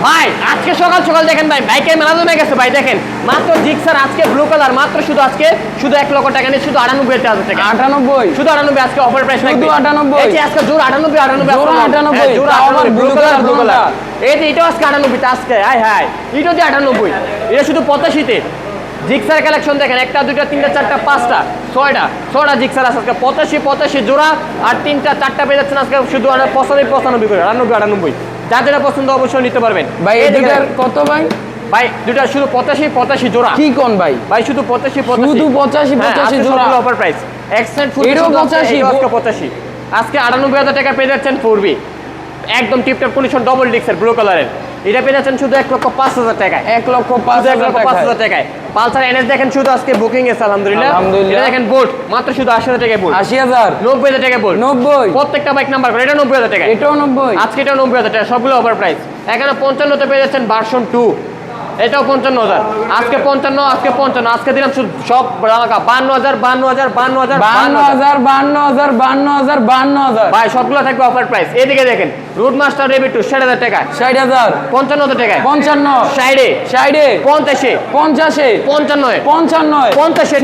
ভাই আজকে সকাল সকাল দেখেন ভাই বাইকের মেলা জমে গেছে ভাই দেখেন। মাত্র জিক্সার আজকে ব্লু কালার মাত্র শুধু আজকে শুধু এক লক্ষ টাকা নিয়ে শুধু আটানব্বই হাজার টাকা আটানব্বই? শুধু আটানব্বই আজকে অফার প্রাইস শুধু 98 এই যে আজকে জোর আটানব্বই আটানব্বই জোর আপনার- 98 হ্যাঁ, জোর তাও আটানব্বই ব্লু কালার ব্লু কালার এই যে এটাও আজকে আটানব্বই আজকে হাই হাই। এটাও দিয়ে আটানব্বই। এটা শুধু পঁচাশিতে জিক্সার কালেকশন দেখেন একটা দুইটা তিনটা চারটা পাঁচটা ছয়টা ছয়টা জিক্সার আছে আজকে। পঁচাশি পঁচাশি জোড়া আর তিনটা চারটা পেয়ে যাচ্ছেন আজকে শুধু পঁচানব্বই পঁচানব্বই করে আটানব্বই আটানব্বই। যার যেটা পছন্দ অবশ্যই নিতে পারবেন। ভাই এই দুটার কত ভাই? ভাই দুটা শুধু পঁচাশি পঁচাশি জোড়া। কি কোন ভাই? ভাই শুধু পঁচাশি শুধু 85 85 জোড়া। অফার প্রাইস এক্সেন্ট ফুল এটাও 85 আজকে পঁচাশি। আজকে আটানব্বই হাজার টাকা পেয়ে যাচ্ছেন ফোরবি একদম টিপটপ কন্ডিশন ডবল ডিক্সের ব্লু কালারের এটা পেয়ে যাচ্ছেন শুধু এক লক্ষ পাঁচ হাজার টাকায়। এক লক্ষ পাঁচ এক হাজার লক্ষ পাঁচ হাজার টাকায়। পালসার এনএস দেখেন শুধু আজকে বুকিং এসে আলহামদুলিল্লাহ। আলহামদুলিল্লাহ। দেখেন বোর্ড মাত্র শুধু আশি হাজার টাকায় বোর্ড আশি হাজার। নব্বই হাজার টাকায় বোর্ড নব্বই। প্রত্যেকটা বাইক নাম্বার করে এটা নব্বই হাজার টাকা এটাও নব্বই। আজকে এটা নব্বই হাজার টাকা সবগুলো ওভার প্রাইস এখানে পঞ্চান্নতে পেয়ে যাচ্ছেন ভার্সন টু এটাও পঞ্চান্ন হাজার। আজকে পঞ্চান্ন আজকে পঞ্চান্ন আজকে দিলাম শুধু সব রাখা বান্ন হাজার বান্ন হাজার বান্ন হাজার বান্ন হাজার। বান্ন হাজার বান্ন হাজার বান্ন হাজার। ভাই সবগুলো থাকবে অফার প্রাইস এদিকে দেখেন রুট মাস্টার রেবি টু ষাট হাজার টাকা ষাট হাজার। পঞ্চান্ন হাজার টাকায়। পঞ্চান্ন। ষাটে। ষাটে। পঞ্চাশে। পঞ্চাশে। পঞ্চান্ন পঞ্চান্ন পঞ্চাশে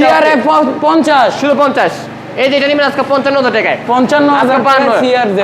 পঞ্চাশ। শুধু পঞ্চাশ। এই যে এটা নেবেন আজকে পঞ্চান্ন হাজার টাকায়। পঞ্চান্ন হাজার বান্ন।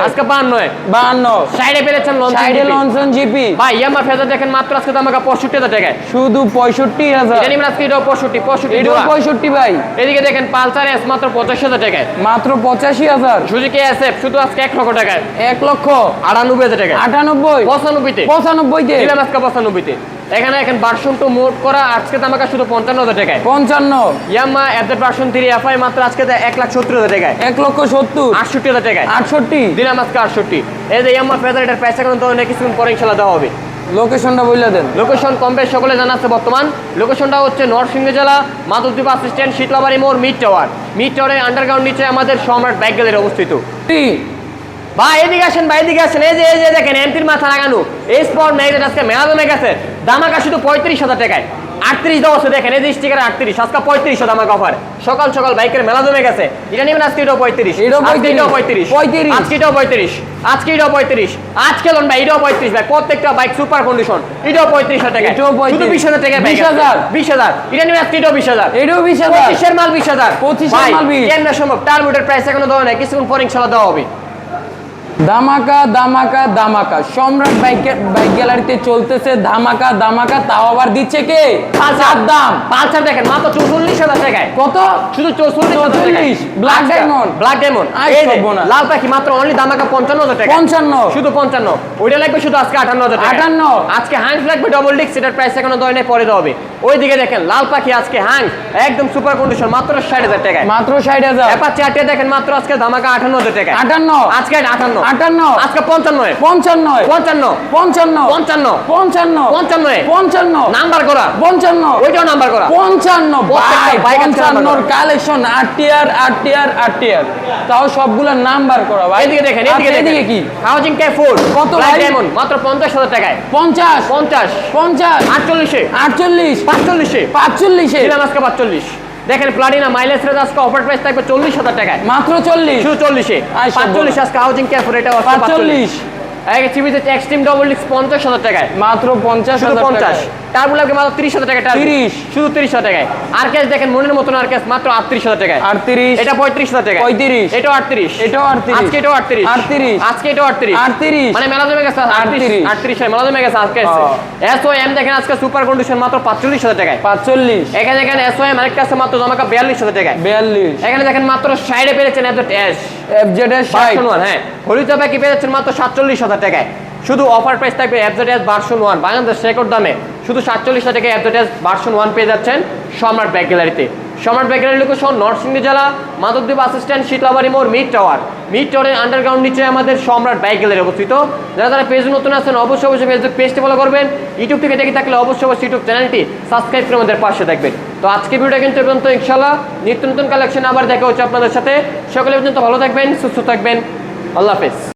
আজকে বান্ন। বান্ন। ষাটে পেরেছেন ষাটে লঞ্চন জিপি। ভাই ইয়ামা ফেজার দেখেন মাত্র আজকে আমাকে পঁয়ষট্টি হাজার টাকায়। শুধু পঁয়ষট্টি হাজার। এটা নেবেন আজকে এটাও পঁয়ষট্টি পঁয়ষট্টি এটাও পঁয়ষট্টি ভাই। এদিকে দেখেন পালসার এস মাত্র পঁচাশি হাজার টাকায়। মাত্র পঁচাশি হাজার। সুজুকি এস এফ শুধু আজকে এক লক্ষ টাকায়। এক লক্ষ। আটানব্বই হাজার টাকায়। আটানব্বই। পঁচানব্বইতে। পঁচানব্বইতে। দিলাম আজকে পঁচানব্বইতে। এখানে এখন ভার্সন টু মোট করা আজকে তো আমাকে শুধু পঞ্চান্ন হাজার টাকায়। পঞ্চান্ন। Yamaha update version three FI মাত্র আজকে এক লাখ সত্তর হাজার টাকায়। এক লক্ষ সত্তর। আটষট্টি হাজার টাকায়। আটষট্টি। দিলাম আজকে আটষট্টি। এই যে ইয়াম্মা ফেজার এটার পয়সা কোনো তো অনেক কিছুক্ষণ পরে ইনশাল্লাহ দেওয়া হবে। লোকেশনটা বলে দেন। লোকেশন কম বেশ সকলে জানাচ্ছে বর্তমান। লোকেশনটা হচ্ছে নরসিংহ জেলা মাধবদ্বীপ বাস স্ট্যান্ড শীতলাবাড়ি মোড় মিড টাওয়ার মিড টাওয়ারের আন্ডারগ্রাউন্ড নিচে আমাদের সম্রাট ব্যাগ গ্যালারি অবস্থিত। ভাই এদিকে আসেন ভাই এদিকে আসেন। এই যে এই যে দেখেন এমপির মাথা লাগানো। এই স্পট ম্যাগনেট আজকে মেলা জমে গেছে দামাকা শুধু পঁয়ত্রিশ হাজার টাকায়। আটত্রিশ দেওয়া আছে দেখেন এই যে স্টিকার আটত্রিশ আজকে পঁয়ত্রিশ দামাক অফার সকাল সকাল বাইকের মেলা জমে গেছে। এটা নেবেন আজকে এটাও পঁয়ত্রিশ। এটাও পঁয়ত্রিশ। 35 আজকে এটাও পঁয়ত্রিশ। আজকে এটাও পঁয়ত্রিশ। আজকে লোন ভাই এটাও পঁয়ত্রিশ ভাই। প্রত্যেকটা বাইক সুপার কন্ডিশন এটাও পঁয়ত্রিশ হাজার টাকা এটাও 35 শুধু বিশ হাজার টাকা 20,000 বিশ হাজার। এটা নেবেন আজকে এটাও বিশ হাজার। এটাও বিশ হাজার। পঁচিশের মাল বিশ হাজার। 25 এর ভাই, মাল 20 কেমনে সম্ভব? টার্বোটের প্রাইস এখনও দেওয়া নাই। কিছুক্ষণ পর ইনশাল্লাহ দেওয়া হবে। ধামাকা ধামাকা ধামাকা। সম্রাট বাইক বাইক গ্যালারিতে চলতেছে ধামাকা ধামাকা তাও আবার দিচ্ছে কে? চার দাম। পালসার দেখেন মাত্র চৌচল্লিশ হাজার টাকায়। কত? শুধু চৌচল্লিশ হাজার টাকায়। 44 Black Diamond। ব্ল্যাক ডায়মন্ড আই সর্বনাশ। লাল পাখি মাত্র অনলি দামাকা পঞ্চান্ন হাজার টাকা পঞ্চান্ন। শুধু পঞ্চান্ন। ওইটা লাগবে শুধু আজকে আটান্ন হাজার টাকা 58 আজকে হ্যাংস লাগবে ডবল ডিক্স এটার প্রাইস এখনও দয় নেই পরে দেওয়া হবে। ওইদিকে দেখেন লাল পাখি আজকে হ্যাংস একদম সুপার কন্ডিশন মাত্র ষাট হাজার টাকায়। মাত্র ষাট হাজার। এবার চারটে দেখেন মাত্র আজকে ধামাকা আটান্ন হাজার টাকা আটান্ন। আজকে আটান্ন। আটান্ন। আজকে পঞ্চান্ন। পঞ্চান্ন। পঞ্চান্ন। পঞ্চান্ন। পঞ্চান্ন। পঞ্চান্ন। পঞ্চান্ন। পঞ্চান্ন। নাম্বার করা। পঞ্চান্ন। ওইটাও নাম্বার করা। পঞ্চান্ন। পঞ্চান্নর। কালেকশন আট টিয়ার আট টিয়ার আট টিয়ার তাও সবগুলোর নাম্বার করা ভাই। এদিকে দেখেন এদিকে এদিকে কি? হাউজিং কে ফোর কত ডায়মন্ড মাত্র পঞ্চাশ হাজার টাকায়। পঞ্চাশ। পঞ্চাশ। পঞ্চাশ। আটচল্লিশে। আটচল্লিশ। পাঁচচল্লিশে। পাঁচচল্লিশে। আজকে পাঁচচল্লিশ। দেখেন প্লাটিনা মাইলেজ রেজ আজকে অফার প্রাইস থাকবে চল্লিশ হাজার টাকায়। মাত্র চল্লিশ? শুধু চল্লিশে। পাঁচচল্লিশ আজকে হাউজিং কেয়ার ফোর এটা পাঁচচল্লিশ। এক টিভিতে এক্সট্রিম ডবল ডিস্ক পঞ্চাশ হাজার টাকায়। মাত্র পঞ্চাশ পঞ্চাশ। টার্বো লাগবে মাত্র তিরিশ হাজার টাকা 30 শুধু তিরিশ হাজার টাকায়। আর ক্যাশ দেখেন মনের মতন আর ক্যাশ মাত্র আটত্রিশ হাজার টাকায়। আটত্রিশ। এটা পঁয়ত্রিশ হাজার টাকা 35 এটাও আটত্রিশ। এটাও 38 আজকে এটাও আটত্রিশ। 38 আজকে এটাও আটত্রিশ। 38 মানে মেলা জমে গেছে আটত্রিশ। 38 আটত্রিশ মেলা জমে গেছে আজকে ও। এস ও এম দেখেন আজকে সুপার কন্ডিশন মাত্র পাঁচচল্লিশ হাজার টাকায়। পাঁচচল্লিশ। এখানে দেখেন এস ও এম আরেকটা আছে মাত্র জমাকা বিয়াল্লিশ হাজার টাকায়। বিয়াল্লিশ। এখানে দেখেন মাত্র সাইডে পেরেছেন এত এস ষাট। ভার্সন ওয়ান হ্যাঁ হলিত প্যাকি পেয়েছেন মাত্র সাতচল্লিশ হাজার টাকায়। শুধু অফার প্রাইস থাকবে অ্যাপজেড ভার্সন ওয়ান বাংলাদেশ রেকর্ড দামে শুধু সাতচল্লিশ টাকা অ্যাপজেড ভার্সন ওয়ান পেয়ে যাচ্ছেন সম্রাট ব্যাগ গ্যালারিতে। সম্রাট ব্যাগ গ্যালারি লোকেশন নরসিংদী জেলা মাধবদ্বীপ বাস স্ট্যান্ড শীতলাবাড়ি মোড় মিড টাওয়ার মিড টাওয়ারের আন্ডারগ্রাউন্ড নিচে আমাদের সম্রাট ব্যাগ গ্যালারি অবস্থিত। যারা যারা পেজ নতুন আছেন, অবশ্যই অবশ্যই ফেসবুক পেজটি ফলো করবেন। ইউটিউব থেকে দেখে থাকলে অবশ্যই অবশ্যই ইউটিউব চ্যানেলটি সাবস্ক্রাইব করে আমাদের পাশে থাকবেন। তো আজকে ভিডিওটা কিন্তু পর্যন্ত ইনশাল্লাহ নিত্য নতুন কালেকশন আবার দেখা হচ্ছে আপনাদের সাথে। সকলে পর্যন্ত ভালো থাকবেন, সুস্থ থাকবেন। আল্লাহ হাফেজ।